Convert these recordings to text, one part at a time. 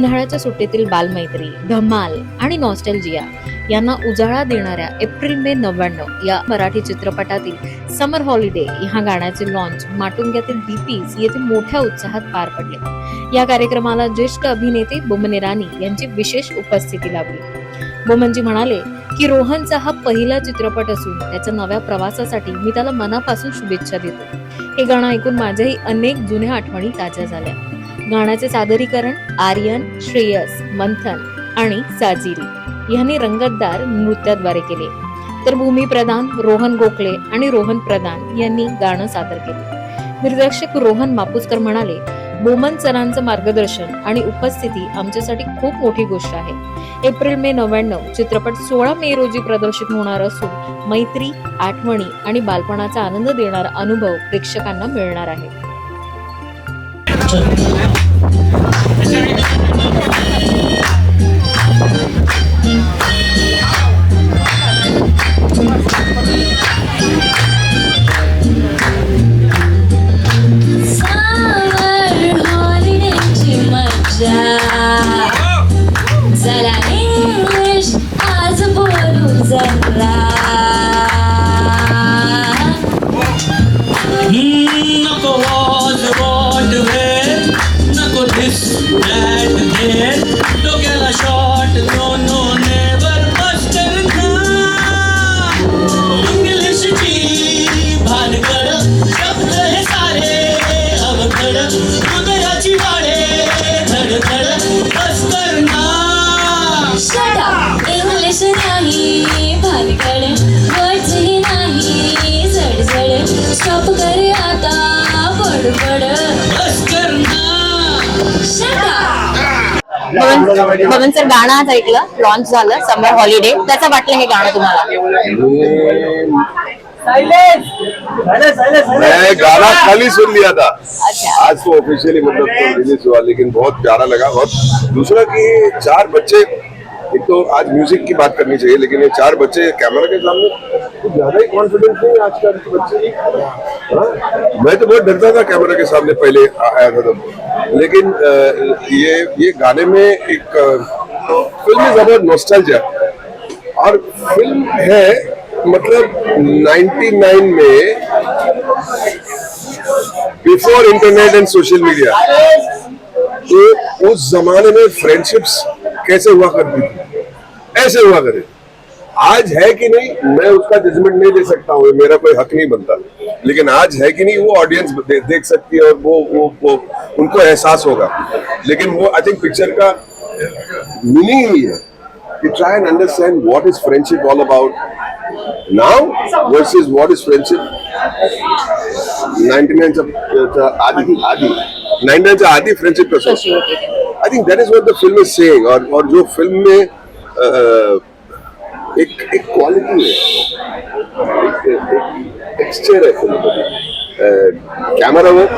उन्हाळ्याच्या सुट्टीतील बालमैत्री धमाल आणि नॉस्टेलजिया यांना उजाळा देणाऱ्या एप्रिल मे नव्याण्णव या मराठी चित्रपटातील समर हॉलिडे ह्या गाण्याचे लॉन्च माटुंग्यातील डीपीज येथे मोठ्या उत्साहात पार पडले. या कार्यक्रमाला ज्येष्ठ अभिनेते बोमन इराणी यांची विशेष उपस्थिती लाभली. बोमनजी म्हणाले की रोहनचा हा पहिला चित्रपट असून त्याच्या नव्या प्रवासासाठी मी त्याला मनापासून शुभेच्छा देतो. हे गाणं ऐकून माझ्याही अनेक जुन्या आठवणी ताज्या झाल्या. गाण्याचे सादरीकरण आर्यन श्रेयस मंथन आणि साजिरी यांनी रंगतदार नृत्याद्वारे केले. तर भूमी प्रधान रोहन गोखले आणि रोहन प्रधान यांनी गाणं सादर केले. निर्देशक रोहन मापुसकर म्हणाले बोमन सरांचं मार्गदर्शन आणि उपस्थिती आमच्यासाठी खूप मोठी गोष्ट आहे. एप्रिल मे नव्याण्णव चित्रपट सोळा मे रोजी प्रदर्शित होणार असून मैत्री आठवणी आणि बालपणाचा आनंद देणारा अनुभव प्रेक्षकांना मिळणार आहे. Summer holiday मजा जरा इंग्लिश आज बोलू जरा नको वॉज जडजड स्टॉप कर आता बडबड! भवन सर गाणं आज ऐकलं लॉन्च झालं समर हॉलिडे त्याचं वाटलं हे गाणं तुम्हाला? मैं गाना ही सुन लिया था। अच्छा. आज तो ऑफिशियली मतलब तो रिलीज हुआ लेकिन बहुत प्यारा लगा। और दूसरा कि चार बच्चे एक तो आज म्यूज़िक की बात करनी चाहिए, लेकिन ये चार बच्चे कैमरा के सामने कुछ ज़्यादा ही कॉन्फिडेंस नहीं है आजकल के बच्चे हाँ? मैं तो बहुत डरता था कैमरा के सामने पहले आया था तब। लेकिन ये ये गाने में एक फ़िल्म इज़ अबाउट नॉस्टैल्जिया और फ़िल्म है मतलब 99 में before internet and social media तो उस जमाने में फ्रेंडशिप्स कैसे हुआ करती थी? ऐसे हुआ करे। आज है कि नहीं मैं उसका जजमेंट नहीं दे सकता हूँ मेरा कोई हक नहीं बनता। लेकिन आज है कि नहीं वो ऑडियंस दे, देख सकती है और वो वो वो उनको एहसास होगा। लेकिन वो आई थिंक पिक्चर का मीनिंग ही है कि try and understand what is friendship all about now versus what is friendship 99 चा चा आधी आधी। 99 चा फ्रेंडशिप होती ती? I think that is what the film is saying और और जो फ़िल्म में एक एक क्वालिटी है। एक टेक्सचर है फ़िल्म में। कैमरा वर्क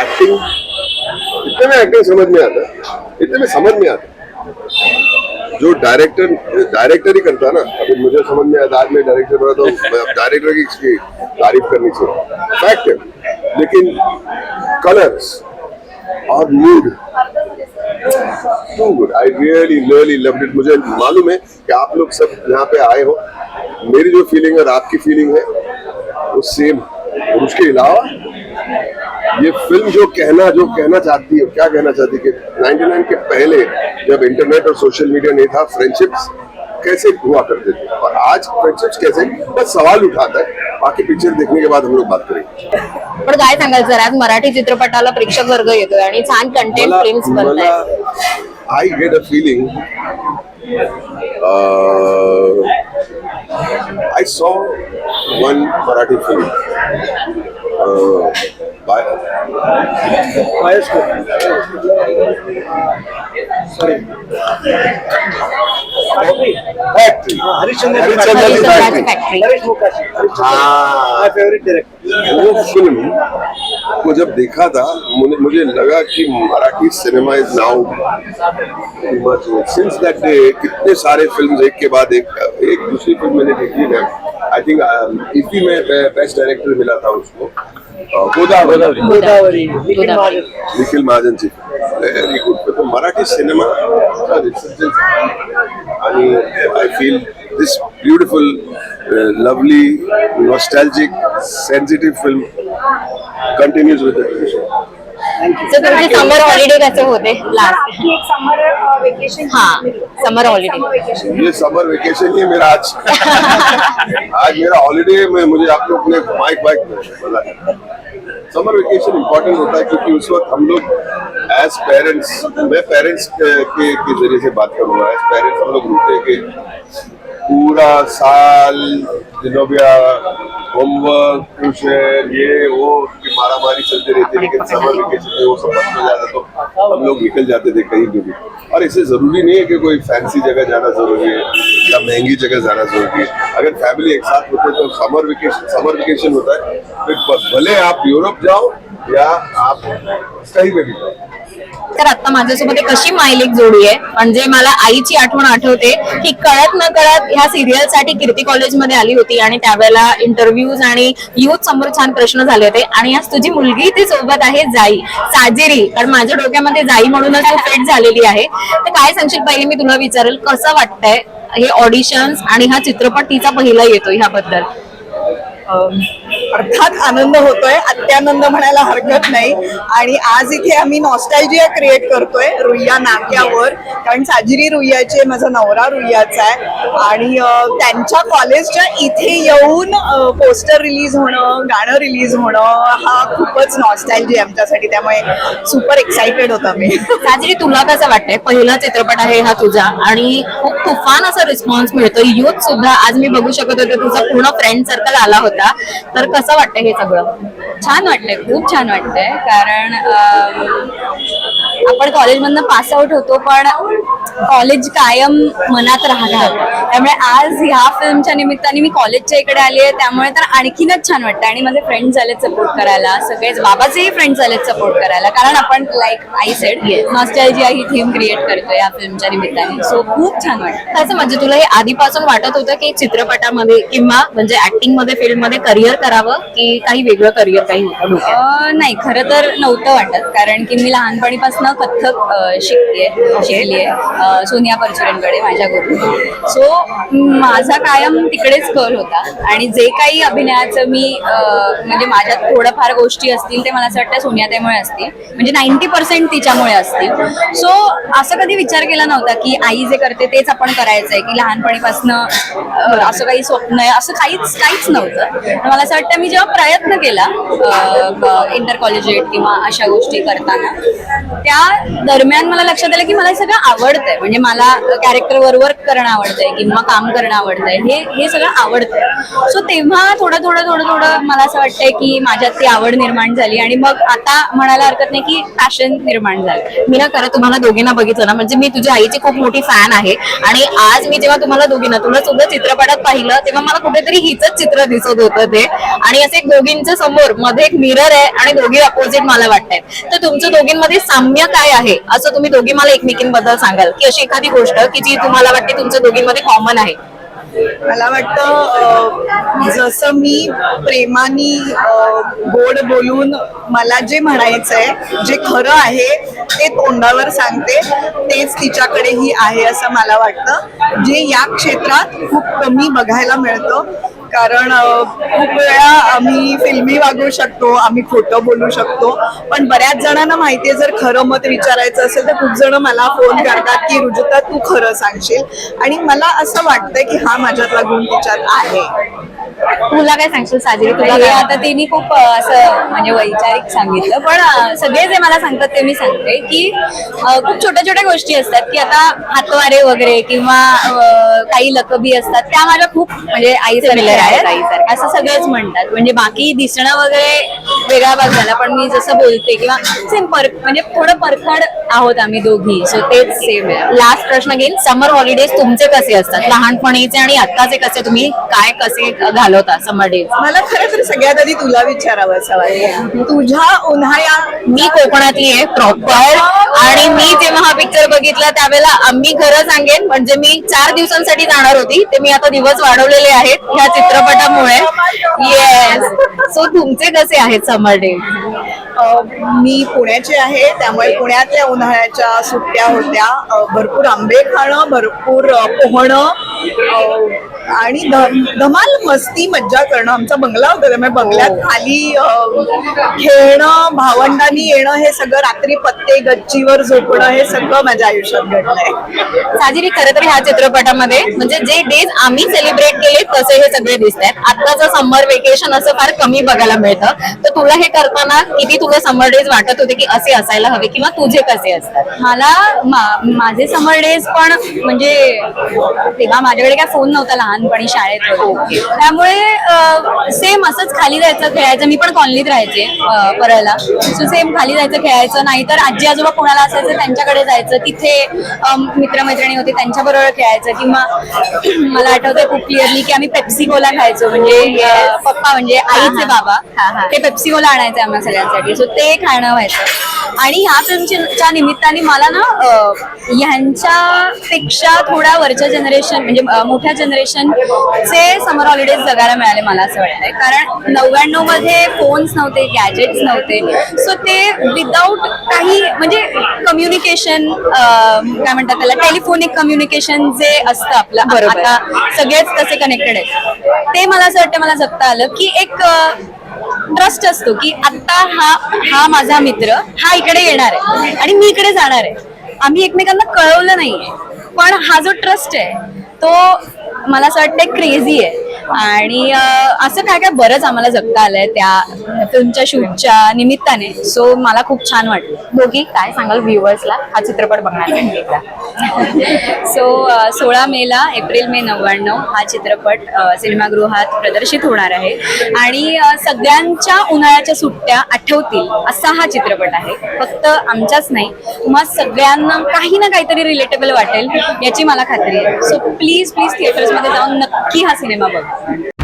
एक्टिंग इतने में एक्टिंग समझ में आता है। इतने में समझ में आता जो डायरेक्टर डायरेक्टर ही करता ना, अभी मुझे समझ में आता आज मैं डायरेक्टर बना तो डायरेक्टर की इसकी तारीफ़ करनी चाहिए फैक्ट है। लेकिन कलर्स और mood too good I really really loved it मुझे मालूम है कि आप लोग सब यहाँ पे आए हो। मेरी जो फीलिंग है और आपकी फीलिंग है, वो सेम और उसके अलावा, ये फ़िल्म जो कहना जो कहना चाहती है, क्या कहना चाहती है कि 99 के पहले जब इंटरनेट और सोशल मीडिया नहीं था फ्रेंडशिप्स कैसे हुआ करते थे? और आज फ्रेंडशिप्स कैसे बस सवाल उठाता है। बाकी पिक्चर देखने के बाद हम लोग बात करेंगे। पण काय सांगाल सर आज मराठी चित्रपटाला प्रेक्षक वर्ग येतोय आणि छान कंटेंट फिल्म्स मला बनतायत I get a feeling I saw one Marathi film factory Harishchandra factory. हाँ माय फेवरेट डायरेक्टर वो फ़िल्म को जब देखा था, मुझे लगा कि Marathi cinema is now since that day कितने सारे फ़िल्म एक के बाद एक एक दूसरी फ़िल्म मैंने देखी है आई थिंक इसी में बेस्ट डायरेक्टर मिला था उसको Godavari. Godavari. Nikhil Godavari. Mahajan Nikhil Mahajan ji very good Marathi cinema आणि I feel this beautiful lovely nostalgic sensitive film continues with तुमचे समर हॉलिडे कसे होते? लास्ट की एक समर वेकेशन हाँ, summer holiday. ये समर वेकेशन ही है मेरा आज. आज मेरा हॉलीडे में मुझे आप लोग ने माइक बाइक बोला समर वेकेशन इम्पोर्टेंट होता है क्योंकि उस वक्त हम लोग एज पेरेंट्स मैं पेरेंट्स के, के, के ज़रिए से बात करूँगा। एज पेरेंट्स हम लोग रुकते हैं कि पूरा साल जिनोबिया होमवर्क ट्यूशन ये, वो मारा मारी चलती रहती है, लेकिन समर वेकेशन में वो सब बंद जाता तो हम लोग निकल जाते थे कहीं भी भी। और इसे ज़रूरी नहीं है कि कोई फैंसी जगह जाना ज़रूरी है, या महँगी जगह जाना ज़रूरी है। अगर फैमिली एक साथ होते तो समर वेकेशन समर वेकेशन होता है फिर भले आप यूरोप जाओ, या आप कहीं पे भी जाओ। तर आता माझ्यासोबत एक अशी मायलिक जोडी आहे. म्हणजे मला आईची आठवण आठवते की कळत न कळत ह्या सिरियलसाठी कीर्ती कॉलेजमध्ये आली होती आणि त्यावेळेला इंटरव्ह्यूज आणि युथ समोर छान प्रश्न झाले होते. आणि आज तुझी मुलगी ती सोबत आहे जाई. साजेरी. कारण माझ्या डोक्यामध्ये जाई म्हणूनच तू फिट झालेली आहे. तर काय सांगशील पहिले? मी तुला विचारेल कसं वाटतंय हे ऑडिशन्स आणि हा चित्रपट तिचा पहिला येतो ह्याबद्दल? अर्थात आनंद होतोय अत्यानंद म्हणायला हरकत नाही. आणि आज इथे आम्ही नॉस्टॅल्जिया क्रिएट करतोय रुईया नाक्यावर. कारण साजिरी रुईयाचे माझा नवरा रुईयाचा आहे. आणि त्यांच्या कॉलेजच्या इथे येऊन पोस्टर रिलीज होणं गाणं रिलीज होणं हा खूपच नॉस्टॅल्जी आमच्यासाठी. त्यामुळे सुपर एक्साइटेड होता मी साजिरी तुला कसं वाटतंय? पहिला चित्रपट आहे हा तुझा. आणि खूप तुफान असा रिस्पॉन्स मिळतो युथ सुद्धा आज मी बघू शकत होते तुझा पूर्ण फ्रेंड सर्कल आला होता. तर कसं वाटतंय हे सगळं? छान वाटतंय खूप छान वाटतंय. कारण आपण कॉलेजमधनं पास आउट होतो पण कॉलेज कायम मनात राहणार. त्यामुळे आज ह्या फिल्मच्या निमित्ताने मी कॉलेजच्या इकडे आली आहे त्यामुळे तर आणखीनच छान वाटतं आणि माझे फ्रेंड्स झालेत सपोर्ट करायला सगळेच बाबाचेही फ्रेंड्स झालेत सपोर्ट करायला. कारण आपण लाईक आई सेड नॉस्टॅल्जिया ही थीम क्रिएट करतोय या फिल्मच्या निमित्ताने. सो खूप छान वाटतं कसं म्हणजे तुला हे आधीपासून वाटत होतं की चित्रपटामध्ये किंवा म्हणजे ऍक्टिंगमध्ये फील्डमध्ये करिअर करावं की काही वेगळं करिअर काही होतं डोक्यात? नाही खरं तर नव्हतं वाटत. कारण की मी लहानपणीपासून कथ्थक शिकते शिकतेय आहे सोनिया परचुरेंकडे माझ्या गुरु सो माझा कायम तिकडेच कल होता. आणि जे काही अभिनयाचं मी म्हणजे माझ्यात थोडंफार गोष्टी असतील ते मला असं वाटतं सोनियातेमुळे असतील. म्हणजे नाईन्टी पर्सेंट तिच्यामुळे असतील. सो असं कधी विचार केला नव्हता की आई जे करते तेच आपण करायचंय की लहानपणीपासून असं काही स्वप्न आहे असं काहीच काहीच नव्हतं. मला असं वाटतं मी जेव्हा प्रयत्न केला इंटर कॉलेजिएट किंवा अशा गोष्टी करताना त्या दरम्यान मला लक्षात आलं की मला हे सगळं आवडतंय. म्हणजे मला कॅरेक्टरवर वर्क करणं आवडतंय किंवा काम करणं आवडतंय. हे हे सगळं आवडतंय. सो तेव्हा थोडं थोडं थोडं थोडं मला असं वाटतंय की माझ्यात ती आवड निर्माण झाली आणि मग आता म्हणायला हरकत नाही की पॅशन निर्माण झालं. मी ना खरं तुम्हाला दोघींना बघितलं ना म्हणजे मी तुझ्या आईची खूप मोठी फॅन आहे आणि आज मी जेव्हा तुम्हाला दोघींना तुला सुद्धा चित्रपटात पाहिलं तेव्हा मला कुठेतरी हिच चित्र दिसत होतं ते. आणि असे एक दोघींच्या समोर मध्ये एक मिरर आहे आणि दोघी अपोजिट मला वाटतंय. तर तुमच्या दोघींमध्ये साम्य काय आहे? असं तुम्ही दोघी मला एकमेकींबद्दल सांगाल. की अशी एखादी गोष्ट की जी तुम्हाला वाटते तुमच्या दोघींमध्ये कॉमन आहे. मला वाटतं जसं मी प्रेमानी गोड बोलून मला जे म्हणायचंय जे खरं आहे ते तोंडावर सांगते. तेच तिच्याकडेही आहे असं मला वाटतं. जे या क्षेत्रात खूप कमी बघायला मिळतं. कारण खूप वेळा आम्ही फिल्मी वागू शकतो आम्ही खोटं बोलू शकतो. पण बऱ्याच जणांना माहितीये जर खरं मत विचारायचं असेल तर खूप जण मला फोन करतात की रुजुता तू खरं सांगशील? आणि मला असं वाटतंय की हा माझ्यातला गुण विचार आहे. तुला काय सांगशील साजरी तुला हे काय आता तिने खूप अ, असं म्हणजे वैचारिक सांगितलं. पण अ, सगळे जे मला सांगतात ते मी सांगते की अ, खूप छोट्या छोट्या गोष्टी असतात की आता हातवारे वगैरे किंवा अ, काही लकबी असतात त्या माझ्या खूप म्हणजे आई आहेत, आहेत. असं सगळेच म्हणतात. म्हणजे बाकी दिसणं वगैरे वेगळा भाग झाला पण मी जसं बोलते किंवा सेम पर म्हणजे थोडं परखड आहोत आम्ही दोघी. सो तेच सेम आहे. लास्ट प्रश्न घेईन. समर हॉलिडेज तुमचे कसे असतात? लहानपणीचे आणि आत्ताचे कसे? तुम्ही काय कसे घालवता समर डेज मला खरं तर सगळ्यात आधी तुला विचारावं असं वाटतं तुझ्या उन्हाळ्या मी कोकणातली आहे प्रॉपर आणि मी जेव्हा हा पिक्चर बघितला त्यावेळेला आम्ही खरं सांगेन म्हणजे मी चार दिवसांसाठी जाणार होती ते मी आता दिवस वाढवलेले आहेत ह्या चित्रपटामुळे. येस सो तुमचे कसे आहेत समर डे मी पुण्याची आहे त्यामुळे पुण्यातल्या उन्हाळ्याच्या सुट्ट्या होत्या. भरपूर आंबे खाणं भरपूर पोहणं आणि धमाल मस्ती मज्जा करणं आमचा बंगला होता त्यामुळे बंगल्यात खाली अ, खेळणं भावंडांनी येणं हे सगळं रात्री पत्ते गच्चीवर झोपणं हे सगळं माझ्या आयुष्यात घडलंय. साजिरी खरं तर ह्या चित्रपटामध्ये म्हणजे जे डेज आम्ही सेलिब्रेट केले तसे हे सगळे दिसत आहेत आताचं समर वेकेशन असं फार कमी बघायला मिळतं. तर तुला हे करताना किती तुला समर डेज वाटत होते की असे असायला हवे किंवा तुझे कसे असतात? मला मा- माझे समर डेज पण म्हणजे तेव्हा माझ्याकडे काय फोन नव्हता लहानपणी शाळेत. त्यामुळे सेम असंच खाली जायचं खेळायचं. मी पण कॉलनीत राहायचे परळला. सो सेम खाली जायचं खेळायचं. नाहीतर आजी आजोबा कोणाला असायचं त्यांच्याकडे जायचं. तिथे मित्रमैत्रिणी होते त्यांच्याबरोबर खेळायचं. किंवा मला आठवतंय खूप क्लिअरली की आम्ही पेप्सी कोला खायचो. म्हणजे पप्पा म्हणजे आईचे बाबा. ते पेप्सी कोला आणायचे आम्हाला सगळ्यांसाठी. सो ते खाणं व्हायचं. आणि ह्या फिल्मच्या निमित्ताने मला ना ह्यांच्यापेक्षा थोड्या वरच्या जनरेशन म्हणजे मोठ्या जनरेशनचे समर हॉलिडेज जगायला मिळाले मला असं वाटतंय. कारण नव्याण्णवमध्ये फोन्स नव्हते गॅजेट्स नव्हते. सो ते विदाऊट काही म्हणजे कम्युनिकेशन काय म्हणतात त्याला टेलिफोनिक कम्युनिकेशन जे असतं आपलं बरोबर. आता सगळेच तसे कनेक्टेड आहेत. ते मला असं वाटतं मला जगता आलं की एक ट्रस्ट असतो की आता हा हा माझा मित्र हा इकडे येणार आहे आणि मी इकडे जाणार आहे. आम्ही एकमेकांना कळवलं नाहीये. पण हा जो ट्रस्ट आहे तो मला असं वाटतं क्रेझी आहे. आणि असं काय काय बरंच आम्हाला जगता आलंय त्या फिल्मच्या शूटच्या निमित्ताने. सो मला खूप छान वाटलं. दोघी काय सांगाल व्ह्युअर्सला? हा चित्रपट बघण्यासाठी एकदा. सो सोळा मेला एप्रिल मे नव्याण्णव हा चित्रपट सिनेमागृहात प्रदर्शित होणार आहे. आणि सगळ्यांच्या उन्हाळ्याच्या सुट्ट्या आठवतील असा हा चित्रपट आहे. फक्त आमच्याच नाही तुम्हा सगळ्यांना काही ना काहीतरी रिलेटेबल वाटेल याची मला खात्री आहे. सो प्लीज प्लीज थिएटर्समध्ये जाऊन नक्की हा सिनेमा बघा. Gracias.